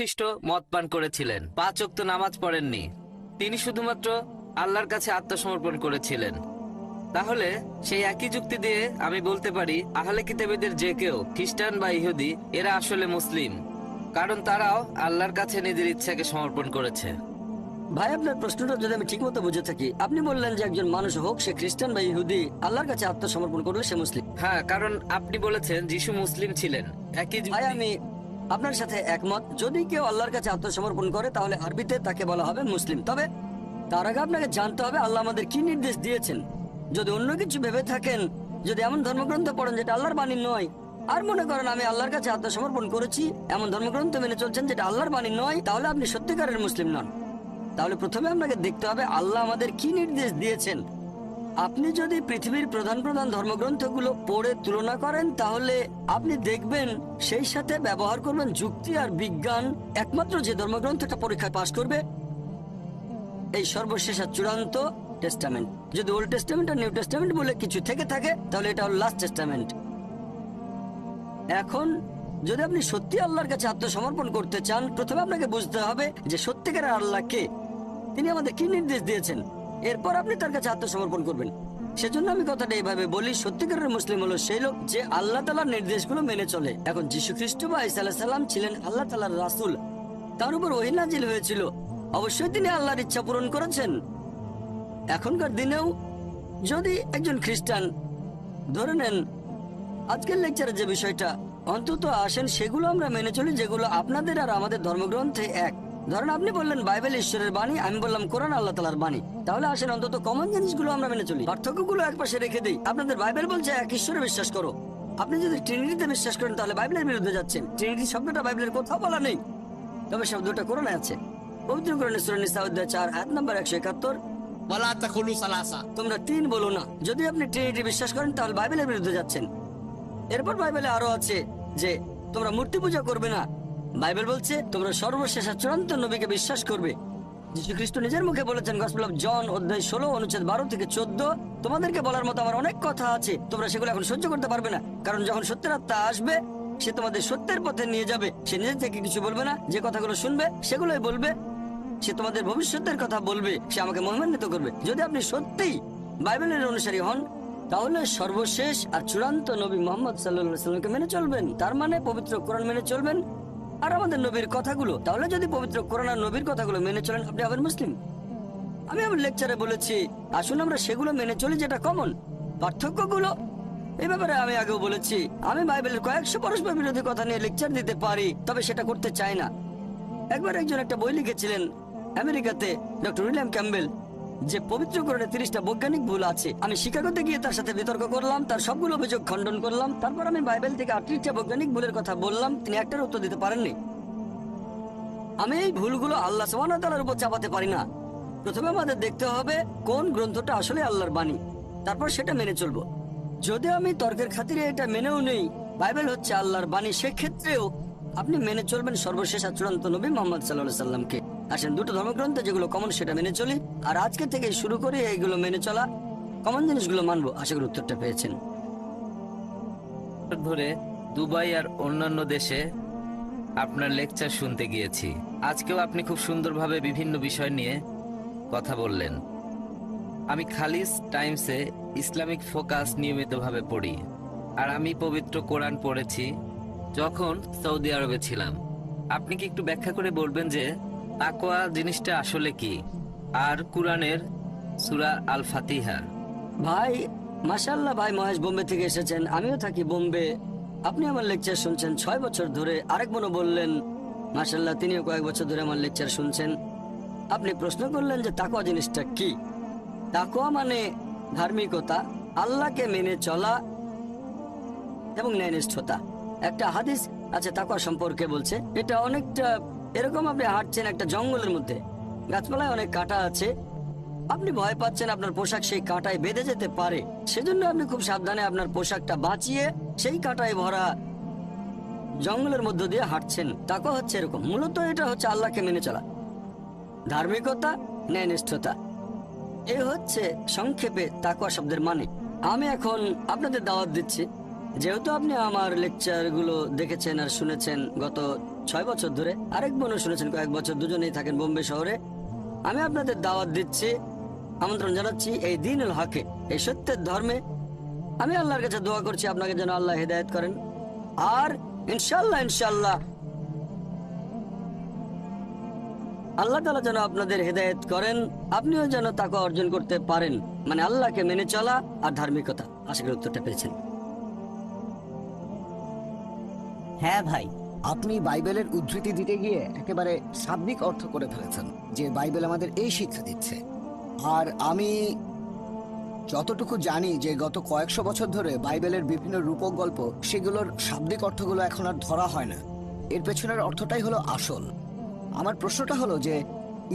খ্রিস্ট মদ পান করেছিলেন। পাঁচ ওয়াক্ত নামাজ পড়েননি। তিনি শুধুমাত্র আল্লাহর কাছে আত্মসমর্পণ করেছিলেন। তাহলে সেই একই যুক্তি দিয়ে আমি বলতে পারি আহলে কিতাবেদের যে কেউ খ্রিস্টান বা ইহুদি এরা আসলে মুসলিম। কারণ তারাও আল্লাহর কাছে নিজের ইচ্ছাকে সমর্পণ করেছে। ভাই আপনার প্রশ্নটা যদি আমি ঠিক মতো বুঝে থাকি আপনি বললেন যে একজন মানুষ হোক সে খ্রিস্টান বা ইহুদি আল্লাহর কাছে আত্মসমর্পণ করলে সে মুসলিম। হ্যাঁ কারণ আপনি বলেছেন যিশু মুসলিম ছিলেন। একই ভাই আমি আপনার সাথে একমত। যদি কেউ আল্লাহর কাছে আত্মসমর্পণ করে, তাহলে আরবিতে তাকে বলা হবে মুসলিম। তবে তার আগে আপনাকে জানতে হবে, আল্লাহ আমাদের কি নির্দেশ দিয়েছেন? যদি অন্য কিছু ভেবে থাকেন, যদি এমন ধর্মগ্রন্থ পড়েন যেটা আল্লাহর বাণী নয়, আর মনে করেন আমি আল্লাহর কাছে আত্মসমর্পণ করেছি, এমন ধর্মগ্রন্থ মেনে চলছেন যেটা আল্লাহর বাণী নয়, তাহলে আপনি সত্যিকারের মুসলিম নন। তাহলে প্রথমে আপনাকে দেখতে হবে, আল্লাহ আমাদের কি নির্দেশ দিয়েছেন? আপনি যদি পৃথিবীর প্রধান প্রধান ধর্মগ্রন্থগুলো পড়ে তুলনা করেন, তাহলে আপনি দেখবেন সেই সাথে ব্যবহার করবেন যুক্তি আর বিজ্ঞান। একমাত্র যে ধর্মগ্রন্থটা পরীক্ষায় পাশ করবে, এই সর্বশেষ আর চূড়ান্ত টেস্টামেন্ট। যদি ওল্ড টেস্টামেন্ট আর নিউ টেস্টামেন্ট বলে কিছু থেকে থাকে, তাহলে এটা হল লাস্ট টেস্টামেন্ট। এখন, যদি আপনি সত্যি আল্লাহর কাছে আত্মসমর্পণ করতে চান, প্রথমে আপনাকে বুঝতে হবে যে সত্যিকারের আল্লাহ কে। তিনি আমাদের কি নির্দেশ দিয়েছেন? এরপর আপনি তার কাছে আত্মসমর্পণ করবেন। সেজন্য আমি কথাটা এইভাবে বলি, সত্যিকারের মুসলিম হলো সেই লোক যে আল্লাহ তালার নির্দেশগুলো মেনে চলে। এখন যীশু খ্রিস্ট বা সাল্লাম ছিলেন আল্লাহ তালার রাসুল। তার উপর ওহিনাজিল হয়েছিল। অবশ্যই তিনি আল্লাহর ইচ্ছা পূরণ করেছেন। এখনকার দিনেও যদি একজন খ্রিস্টান ধরে নেন, আজকের লেকচারে যে বিষয়টা, অন্তত আসেন, সেগুলো আমরা মেনে চলি যেগুলো আপনাদের আর আমাদের ধর্মগ্রন্থে এক। ধরেন আপনি বললেন বাইবেল ঈশ্বরের বাণী আমি বললাম কোরআন আল্লাহ তালার বাণী। তাহলে আসেন অন্তত কমন জিনিসগুলো আমরা মেনে চলি। পার্থক্যগুলো একপাশে রেখে দিই। আপনাদের বাইবেল বলছে এক ঈশ্বরে বিশ্বাস করো। আপনি যদি ট্রিনিটিতে বিশ্বাস করেন তাহলে বাইবেলের বিরুদ্ধে যাচ্ছেন। ট্রিনিটি শব্দটা বাইবেলের কোথাও বলা নেই। তবে শব্দটা কোরআনে আছে। পবিত্র কোরআনে সুরানি চার আট নম্বর একশো একাত্তর। তোমরা তিন বলো না। যদি আপনি ট্রিনিটি বিশ্বাস করেন তাহলে বাইবেলের বিরুদ্ধে যাচ্ছেন। এরপর বাইবেলে আরও আছে যে তোমরা মূর্তি পূজা করবে না। বাইবেল বলছে, তোমরা সর্বশেষ চূড়ান্ত নবীকে বিশ্বাস করবে। যীশু খ্রিস্ট নিজের মুখে বলেছেন, গসপেল অফ জন, অধ্যায় ষোলো, অনুচ্ছেদ বারো থেকে চোদ্দ, তোমাদেরকে বলার মতো আমার অনেক কথা আছে। তোমরা সেগুলো এখন সহ্য করতে পারবে না, কারণ যখন সত্যের আত্মা আসবে, সে তোমাদের সত্যের পথে নিয়ে যাবে। সে নিজে থেকে কিছু বলবে না, যে কথাগুলো শুনবে, সেগুলোই বলবে। সে তোমাদের ভবিষ্যতের কথা বলবে, সে আমাকে মহিমান্বিত করবে। যদি আপনি সত্যিই বাইবেলের অনুসারী হন, তাহলে সর্বশেষ আর চূড়ান্ত নবী মোহাম্মদ সাল্লামকে মেনে চলবেন। তার মানে পবিত্র কোরআন মেনে চলবেন আর আমাদের নবীর কথাগুলো, তাহলে যদি পবিত্র কোরআন নবীর কথাগুলো মেনে চলেন, আপনি হবেন মুসলিম। আমি আমার লেকচারে বলেছি, আসুন আমরা সেগুলো মেনে চলি যেটা কমন পার্থক্যগুলো এ ব্যাপারে আমি আগেও বলেছি, আমি বাইবেলের কয়েকশো পরস্পর বিরোধী কথা নিয়ে লেকচার দিতে পারি, তবে সেটা করতে চাই না। একবার একজন একটা বই লিখেছিলেন, আমেরিকাতে, ডক্টর উইলিয়াম ক্যাম্বেল যে পবিত্র পবিত্রকরণে তিরিশটা বৈজ্ঞানিক ভুল আছে, আমি শিকাগোতে গিয়ে তার সাথে বিতর্ক করলাম, তার সবগুলো অভিযোগ খণ্ডন করলাম, তারপর আমি বাইবেল থেকে আটত্রিশটা বৈজ্ঞানিক ভুলের কথা বললাম, তিনি একটার উত্তর দিতে পারেননি। আমি এই ভুলগুলো আল্লাহ সমানতালার উপর চাপাতে পারি না। প্রথমে আমাদের দেখতে হবে কোন গ্রন্থটা আসলে আল্লাহর বাণী, তারপর সেটা মেনে চলবো। যদি আমি তর্কের খাতিরে এটা মেনেও নেই, বাইবেল হচ্ছে আল্লাহর বাণী, সেক্ষেত্রেও আপনি মেনে চলবেন সর্বশেষ আর নবী মোহাম্মদ সাল্লাহ সাল্লামকে আসেন, দুটো ধর্মগ্রন্থ যেগুলো কমন সেটা মেনে চলি। আর আজকে থেকে শুরু করে, এইগুলো মেনে চলা। কমন জিনিসগুলো মানবো, আশা করি উত্তরটা পেয়েছেন। ধরে দুবাই আর অন্যান্য দেশে আপনার লেকচার শুনতে গিয়েছি। আজকেও আপনি খুব সুন্দরভাবে বিভিন্ন বিষয় নিয়ে কথা বললেন। আমি খালিস টাইমসে ইসলামিক ফোকাস নিয়মিতভাবে পড়ি। আর আমি পবিত্র কোরআন পড়েছি যখন সৌদি আরবে ছিলাম। আপনি কি একটু ব্যাখ্যা করে বলবেন যে তাকোয়া জিনিসটা আসলে কি? আর কোরআনের সুরা আল ফাতিহা ভাই মাশাল্লাহ ভাই, মহেশ বোম্বে থেকে এসেছেন। আমিও থাকি বোম্বে। আপনি আমার লেকচার শুনছেন ছয় বছর ধরে। আরেক মনে বললেন মাশাল্লাহ তিনিও কয়েক বছর ধরে আমার লেকচার শুনছেন। আপনি প্রশ্ন করলেন যে তাকোয়া জিনিসটা কি? তাকোয়া মানে ধার্মিকতা, আল্লাহকে মেনে চলা এবং ন্যায়নিষ্ঠতা। একটা হাদিস আছে, তাকওয়া সম্পর্কে বলছে। এটা অনেকটা এরকম আপনি হাঁটছেন একটা জঙ্গলের মধ্যে। গাছপালায় অনেক কাঁটা আছে। আপনি ভয় পাচ্ছেন আপনার পোশাক সেই কাঁটায় বেঁধে যেতে পারে। সেজন্য আপনি খুব সাবধানে আপনার পোশাকটা বাঁচিয়ে সেই কাঁটায় ভরা জঙ্গলের মধ্য দিয়ে হাঁটছেন। তাকওয়া হচ্ছে এরকম। মূলত এটা হচ্ছে আল্লাহকে মেনে চলা। ধার্মিকতা, ন্যায়নিষ্ঠতা। এ হচ্ছে সংক্ষেপে তাকওয়া শব্দের মানে। আমি এখন আপনাদের দাওয়াত দিচ্ছি। যেহেতু আপনি আমার লেকচারগুলো দেখেছেন আর শুনেছেন গত ছয় বছর ধরে, আরেক বোনও শুনেছেন, কয়েক বছর দুজনেই থাকেন বোম্বে শহরে, আমি আপনাদের দাওয়াত দিচ্ছি, আমন্ত্রণ জানাচ্ছি এই দিনুল হকে এই সত্যের ধর্মে। আমি আল্লাহর কাছে দোয়া করছি, আপনাকে যেন আল্লাহ হেদায়েত করেন। আর ইনশাল্লাহ ইনশাল্লাহ আল্লাহ তালা যেন আপনাদের হেদায়েত করেন, আপনিও যেন তাকে অর্জন করতে পারেন। মানে আল্লাহকে মেনে চলা আর ধার্মিকতা। আশা করি উত্তরটা পেয়েছেন। হ্যাঁ ভাই, আপনি বাইবেলের উদ্ধৃতি দিতে গিয়ে একেবারে শাব্দিক অর্থ করে ফেলেছেন, যে বাইবেল আমাদের এই শিক্ষা দিচ্ছে। আর আমি যতটুকু জানি যে গত কয়েকশো বছর ধরে বাইবেলের বিভিন্ন রূপক গল্প, সেগুলোর শাব্দিক অর্থগুলো এখন আর ধরা হয় না। এর পেছনের অর্থটাই হলো আসল। আমার প্রশ্নটা হলো যে,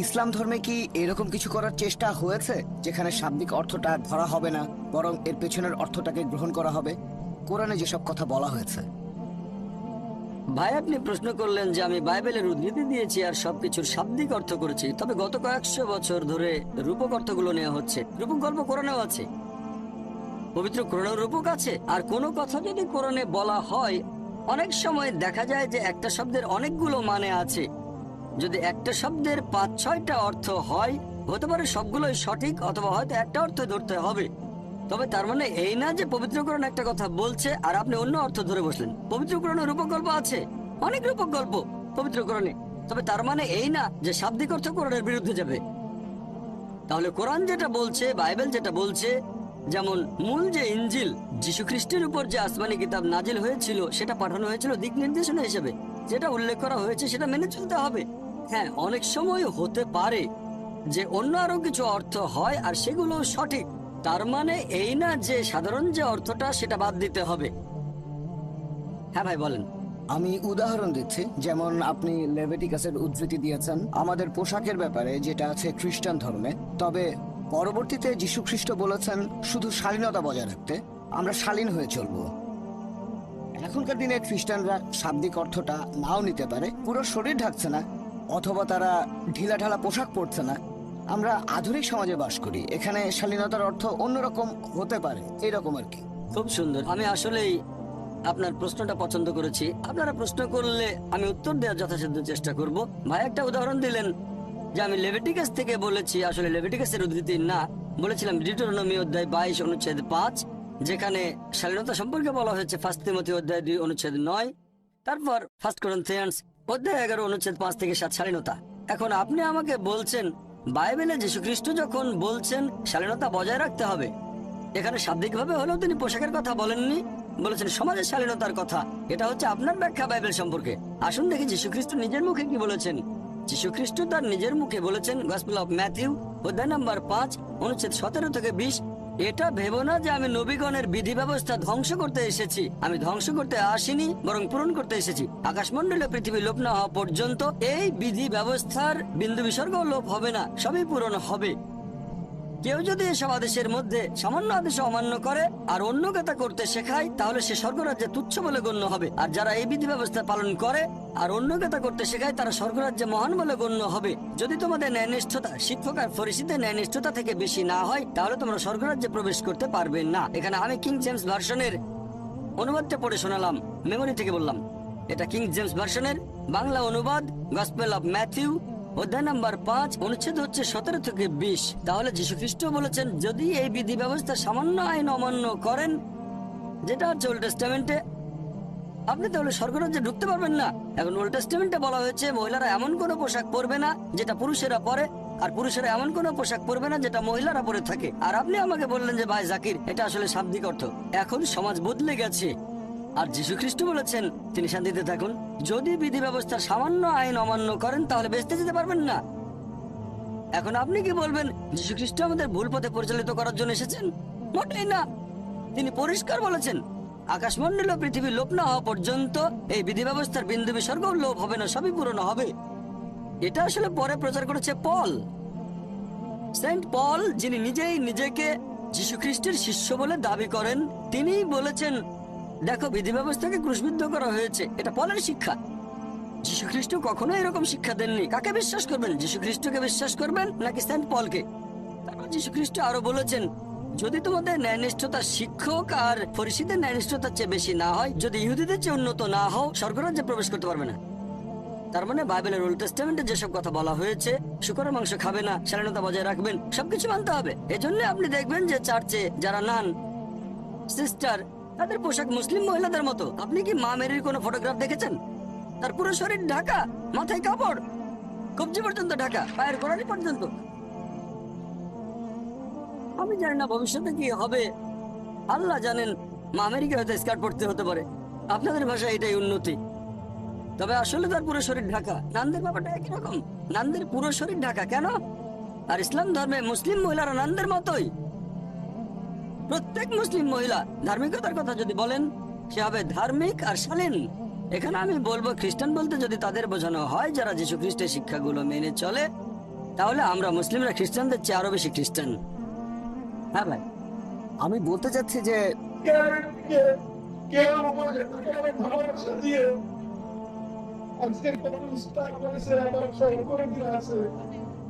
ইসলাম ধর্মে কি এরকম কিছু করার চেষ্টা হয়েছে, যেখানে শাব্দিক অর্থটা ধরা হবে না, বরং এর পেছনের অর্থটাকে গ্রহণ করা হবে? কোরআনে যেসব কথা বলা হয়েছে। ভাই, আপনি প্রশ্ন করলেন যে আমি বাইবেলের উদ্ধৃতি দিয়েছি আর সবকিছুর শাব্দিক অর্থ করেছি। তবে গত কয়েকশো বছর ধরে রূপক অর্থগুলো নেওয়া হচ্ছে। রূপক গল্প কোরআনেও আছে। পবিত্র কোরআনের রূপক আছে। আর কোনো কথা যদি কোরআনে বলা হয়, অনেক সময় দেখা যায় যে একটা শব্দের অনেকগুলো মানে আছে। যদি একটা শব্দের পাঁচ ছয়টা অর্থ হয়, হতে পারে সবগুলোই সঠিক অথবা হয়তো একটা অর্থ ধরতে হবে। তবে তার মানে এই না যে পবিত্রকরণ একটা কথা বলছে আর আপনি অন্য অর্থ ধরে বসলেন। পবিত্রকরণে রূপক গল্প আছে। অনেক রূপকল্প পবিত্রকরণে। তবে তার মানে এই না যে শাব্দিক অর্থ কোরআনের বিরুদ্ধে যাবে। তাহলে কোরআন যেটা বলছে, বাইবেল যেটা বলছে, যেমন মূল যে ইঞ্জিল যীশু খ্রিস্টের উপর যে আসমানি কিতাব নাজিল হয়েছিল, সেটা পাঠানো হয়েছিল দিক নির্দেশনা হিসেবে। যেটা উল্লেখ করা হয়েছে, সেটা মেনে চলতে হবে। হ্যাঁ অনেক সময় হতে পারে যে অন্য আরও কিছু অর্থ হয় আর সেগুলো সঠিক। তার মানে এই না যে সাধারণ যে অর্থটা সেটা বাদ দিতে হবে। হ্যাঁ ভাই, বলেন। আমি উদাহরণ দিচ্ছি, যেমন আপনি লেভেটিকাসের উদ্ধৃতি দিয়েছেন। আমাদের পোশাকের ব্যাপারে যেটা আছে খ্রিস্টান ধর্মে, তবে পরবর্তীতে যীশু খ্রিস্ট বলেছেন, শুধু শালীনতা বজায় রাখতে আমরা শালীন হয়ে চলবো। এখনকার দিনে খ্রিস্টানরা শাব্দিক অর্থটা নাও নিতে পারে। পুরো শরীর ঢাকছে না, অথবা তারা ঢিলা ঢালা পোশাক পরছে না। আমরা আধুনিক সমাজে বাস করি। এখানে শালীনতার অর্থ অন্যরকম হতে পারে, এরকম আর কি। খুব সুন্দর। আমি আসলেই আপনার প্রশ্নটা পছন্দ করেছি। আপনারা প্রশ্ন করলে আমি উত্তর দেওয়ার যথাসাধ্য চেষ্টা করব। ভাই, একটা উদাহরণ দিলেন যে আমি লেভিটিকাস থেকে বলেছি, আসলে লেভিটিকাসের উদ্ধৃতি না, বলেছিলাম ডিটোরনমি অধ্যায় বাইশ, অনুচ্ছেদ পাঁচ, যেখানে শালীনতা সম্পর্কে বলা হয়েছে ফার্স্ট তিমতি অধ্যায় দুই, অনুচ্ছেদ নয়, তারপর ফার্স্ট করন্থিয়ান্স অধ্যায় এগারো, অনুচ্ছেদ পাঁচ থেকে সাত, শালীনতা। এখন আপনি আমাকে বলছেন বাইবেলে যীশু খ্রিস্ট যখন বলছেন, শালীনতা বজায় রাখতে হবে। এখানে শাব্দিকভাবে হলেও তিনি পোশাকের কথা বলেননি, বলেছেন সমাজের শালীনতার কথা, এটা হচ্ছে আপনার ব্যাখ্যা বাইবেল সম্পর্কে। আসুন দেখি যীশু খ্রিস্ট নিজের মুখে কি বলেছেন। যীশু খ্রিস্ট তার নিজের মুখে বলেছেন, গসপেল অফ ম্যাথিউ, অধ্যায় নাম্বার পাঁচ, অনুচ্ছেদ সতেরো থেকে বিশ এটা ভেবো না যে আমি নবীগণের বিধি ব্যবস্থা ধ্বংস করতে এসেছি। আমি ধ্বংস করতে আসিনি, বরং পূরণ করতে এসেছি। আকাশমন্ডলে পৃথিবী লোপ না হওয়া পর্যন্ত এই বিধি ব্যবস্থার বিন্দু বিসর্গ লোপ হবে না, সবই পূরণ হবে। কেউ যদি এসব আদেশের মধ্যে সামান্য আদেশ অমান্য করে আর অন্যকে তা করতে শেখায়, তাহলে সে স্বর্গরাজ্যে তুচ্ছ বলে গণ্য হবে। আর যারা এই বিধি ব্যবস্থা পালন করে আর অন্যকে তা করতে শেখায়, তারা স্বর্গরাজ্যে মহান বলে গণ্য হবে। যদি তোমাদের ন্যায়নিষ্ঠতা, শিক্ষক আর ফরিসিদের ন্যায়নিষ্ঠতা থেকে বেশি না হয়, তাহলে তোমরা স্বর্গরাজ্যে প্রবেশ করতে পারবে না। এখানে আমি কিং জেমস ভার্সনের অনুবাদটা পড়ে শোনালাম মেমোরি থেকে বললাম। এটা কিং জেমস ভার্সনের বাংলা অনুবাদ গসপেল অফ ম্যাথিউ অধ্যায় নাম্বার পাঁচ অনুচ্ছেদ হচ্ছে সতেরো থেকে বিশ। তাহলে যীশু খ্রিস্ট বলেছেন, যদি এই বিধি ব্যবস্থা সামান্য আইন অমান্য করেন, যেটা হচ্ছে ওল্ড টেস্টামেন্টে, আপনি তাহলে স্বর্গরাজ্যে ঢুকতে পারবেন না। এখন ওল্ড টেস্টামেন্টে বলা হয়েছে, মহিলারা এমন কোনো পোশাক পরবে না, যেটা পুরুষেরা পরে, আর পুরুষেরা এমন কোনো পোশাক পরবে না, যেটা মহিলারা পরে থাকে। আর আপনি আমাকে বললেন যে, ভাই জাকির, এটা আসলে শাব্দিক অর্থ। এখন সমাজ বদলে গেছে। আর যীশু খ্রিস্ট বলেছেন, তিনি শান্তিতে থাকুন। যদি বিধি ব্যবস্থার সামান্য আইন অমান্য করেন, তাহলে বেঁচতে যেতে পারবেন না। এখন আপনি কি বলবেন যীশু খ্রিস্ট আমাদের ভুল পথে পরিচালিত করার জন্য এসেছেন? মোটেই না। তিনি পরিষ্কার বলেছেন, আকাশমণ্ডল ও পৃথিবী লোপ না হওয়া পর্যন্ত এই বিধি ব্যবস্থার বিন্দু বিসর্গ লোপ হবে না, সবই পূরণ হবে। এটা আসলে পরে প্রচার করেছে পল। সেন্ট পল, যিনি নিজেই নিজেকে যীশু খ্রিস্টের শিষ্য বলে দাবি করেন, তিনিই বলেছেন দেখো বিধি ব্যবস্থাকে ক্রুশবিদ্ধ করা হয়েছে। এটা পলের শিক্ষা। যীশু খ্রিস্ট কখনো এরকম শিক্ষা দেননি। কাকে বিশ্বাস করবেন? যীশু খ্রিস্টকে বিশ্বাস করবেন নাকি সেন্ট পলকে? তারপর যীশু খ্রিস্ট আরও বলেছেন, যদি তোমাদের ন্যায়নিষ্ঠতা শিক্ষক আর ফরিসিদের ন্যায়নিষ্ঠতার চেয়ে বেশি না হয়, যদি ইহুদিদের চেয়ে উন্নত না হও, স্বর্গরাজ্যে প্রবেশ করতে পারবে না। তার মানে বাইবেলের ওল্ড টেস্টামেন্টে যেসব কথা বলা হয়েছে, শুকরের মাংস খাবে না স্বাধীনতা বজায় রাখবেন, সবকিছু মানতে হবে। এজন্য আপনি দেখবেন যে চার্চে যারা নান, সিস্টার তাদের পোশাক মুসলিম মহিলাদের মতো। আপনি কি মা মেরির কোনো ফটোগ্রাফ দেখেছেন? তার পুরো শরীর ঢাকা, মাথায় কাপড়। কবজি পর্যন্ত ঢাকা, পায়ের গোড়ালি পর্যন্ত। আমি জানি না ভবিষ্যতে কি হবে। আল্লাহ জানেন মা আমেরিকা হয়তো স্কার্ট পড়তে হতে পারে। আপনাদের ভাষায় এটাই উন্নতি। তবে আসলে তার পুরো শরীর ঢাকা। নান্দের ব্যাপারটা একই রকম। নান্দের পুরো শরীর ঢাকা, কেন? আর ইসলাম ধর্মে মুসলিম মহিলারা নান্দের মতোই। প্রত্যেক মুসলিম মহিলা ধার্মিকতার কথা যদি বলেন সে হবে ধার্মিক আর শালীন। এখানে আমি বলব খ্রিস্টান বলতে যদি তাদের বোঝানো হয় যারা যীশু খ্রিস্টের শিক্ষাগুলো মেনে চলে তাহলে আমরা মুসলিমরা খ্রিস্টানদের চেয়ে আরও বেশি খ্রিস্টান। হ্যাঁ ভাই? আমি বলতে চাচ্ছি যে আছে।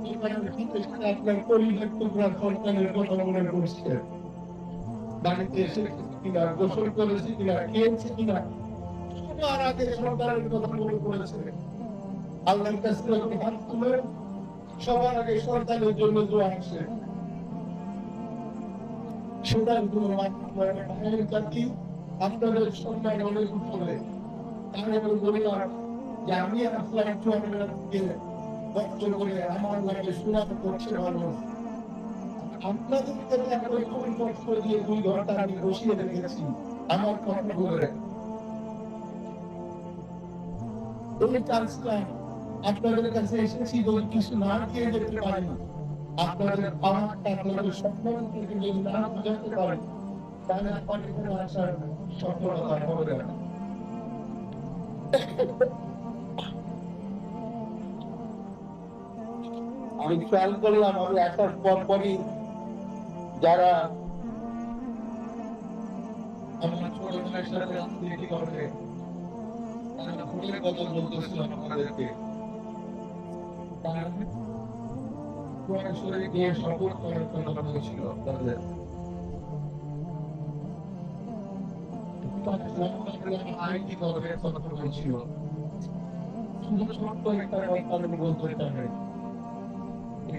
আপনার পরিবার সন্তানের কথা মনে বাড়িতে এসে কিনা গোসল করেছে কিনা খেয়েছে কিনা সবার আগে সন্তানের কথা মনে আল্লাহর কাছে হাত তুলে সবার আগে সন্তানের জন্য দোয়া আসে বাঙালির জাতি আপনাদের সম্মান অনেক উপরে বললাম যে আমি আসলাম কষ্ট করে আমার নামে আপনাদের কাছে আপনাদের এসেছি যদি কিছু না দিয়ে যেতে পারি আপনাদের পাওয়াটা আপনাদের সম্মান থেকে যদি না বোঝাতে পারেন তাহলে আপনাদের কোনো আশার সফলতা হবে না। আমি করলাম, আমি আসার পর পরই যারা আমার ছোট ভাইয়ের সাথে করে, তারা ভুলের কথা বলতেছিল আমাদেরকে। তারা সরাসরি গিয়ে শপথ করার কথা বলেছিল তাদের। আইটি কথা বলছিল। শুধু ছোট্ট একটা কথা বলতে চাই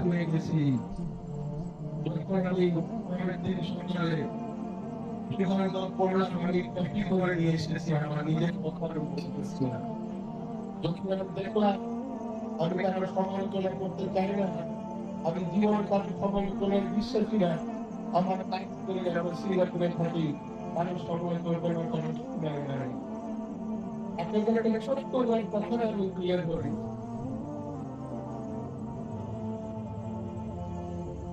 হয়ে গেছি করে আমার কারও সমালোচনা করতে চাই না, আমি জীবন কারও সমালোচনার বিশ্বাসী না আমার করে আমার সিঙ্গাপুরে থাকি, মানুষ সমালোচনা ছোট্ট কথা আমি ক্লিয়ার করি।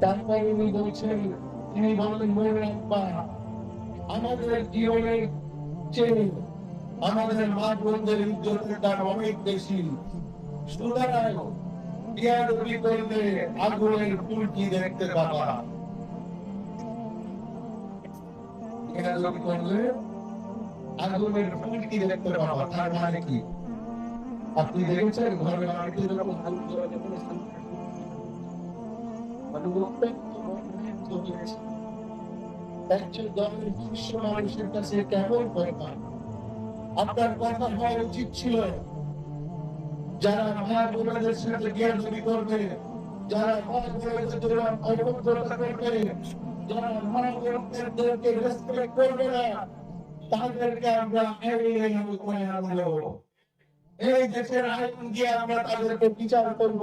তারপরে উনি বলছেন তিনি বলেন মনে রাখবা। আমাদের জীবনের চেয়ে আমাদের মা বোনদের ইজ্জতের দাম অনেক বেশি। সুতরাং বিয়ারবি করলে আগুনের ফুলকি দেখতে পাবা। বেয়াদবি করলে আগুনের ফুলকি দেখতে পাওয়া তার মানে কি? আপনি দেখেছেন ঘরে বাড়িতে যখন আগুন আপনার কথা হওয়া উচিত ছিল যারা বোনদের সাথে করবে যারা অভদ্রতা করবে যারা মা বোনদেরকে রেসপেক্ট করবে না তাদেরকে আমরা এই দেশের আইন দিয়ে আমরা তাদেরকে বিচার করব।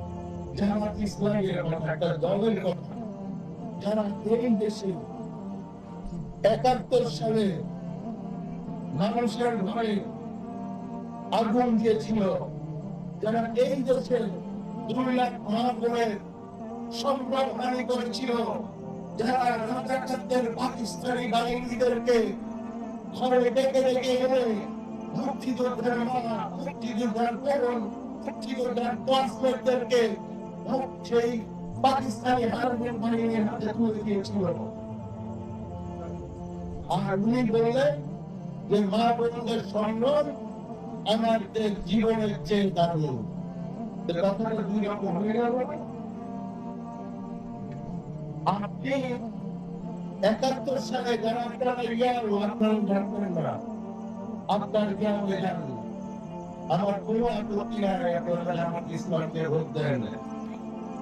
জামাত ইসলামের কথা একটা দলের যারা এই দেশে একাত্তর সালে মানুষের ঘরে আগুন দিয়েছিল, যারা এই দেশে দুই লাখ মহাপুরের সম্ভব করেছিল, যারা রাজাকারদের পাকিস্তানি বাহিনীদেরকে ঘরে ডেকে ডেকে এনে মুক্তিযোদ্ধার মা মুক্তিযোদ্ধার তরুণ মুক্তিযোদ্ধার ক্লাসমেটদেরকে সেই পাকিস্তানি হাতে তুলে যে মা আমাদের জীবনের চেয়ে কথাটা দুই রকম হয়ে গেল? আপনি একাত্তর সালে যারা না। আপনার জ্ঞান জানুন আমার কোনো আপত্তি নাই আমার ভোট দেন। কিন্তু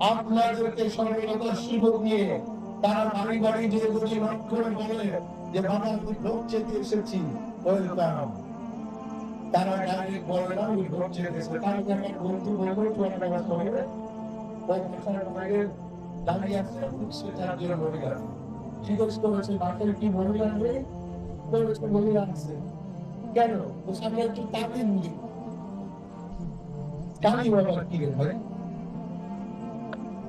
আপনাদেরকে সরলতার সুযোগ নিয়ে তারা বাড়ি বাড়ি যে যদি লক্ষণ বলে যে, বাবা, আমি ভোট চেতে এসেছি। ওয়েলকাম। তারা ডাইরেক্ট বলে, না, আমি ভোট চেতে এসেছি। তারা আমার বন্ধু বলব চুয়ান্ন বছর হয়ে ওই বছরের বাইরে দাঁড়িয়ে আছে উৎসে চারজন মহিলা জিজ্ঞেস করেছে, বাপের কি মহিলা নেই? বলেছে, মহিলা আছে। কেন? ও সামনে একটু তামিল দিই তামিল বাবা কি রে ভাই?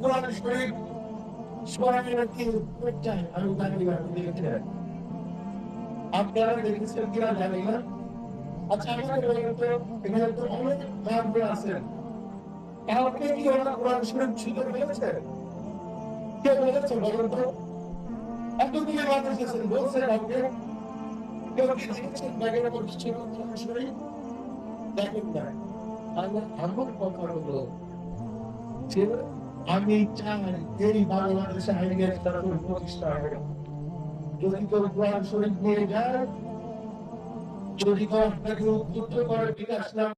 কোরআন শরীফ স্মরণের কি চাই আমি আপনি দেখেছেন আপনারা দেখেছেন কিনা জানি না। আচ্ছা আমাদের এখানে তো অনেক মেম্বার আছেন কাউকে কি ওরা কোরআন শরীফ ছিল বলেছে? কে বলেছে বলুন তো? এতগুলো মানুষ আছেন বলছে কাউকে কেউ কি দেখেছেন ব্যাগের মধ্যে ছিল কোরআন শরীফ? দেখেন না। আমার আমার কথা হলো। যে আমি চাই এই বাংলাদেশে আইনের শাসন প্রতিষ্ঠা হবে যদি কেউ কোরআন শরীফ নিয়ে যায়, যদি কেউ আপনাকে উদ্বুদ্ধ করে বিকাশ না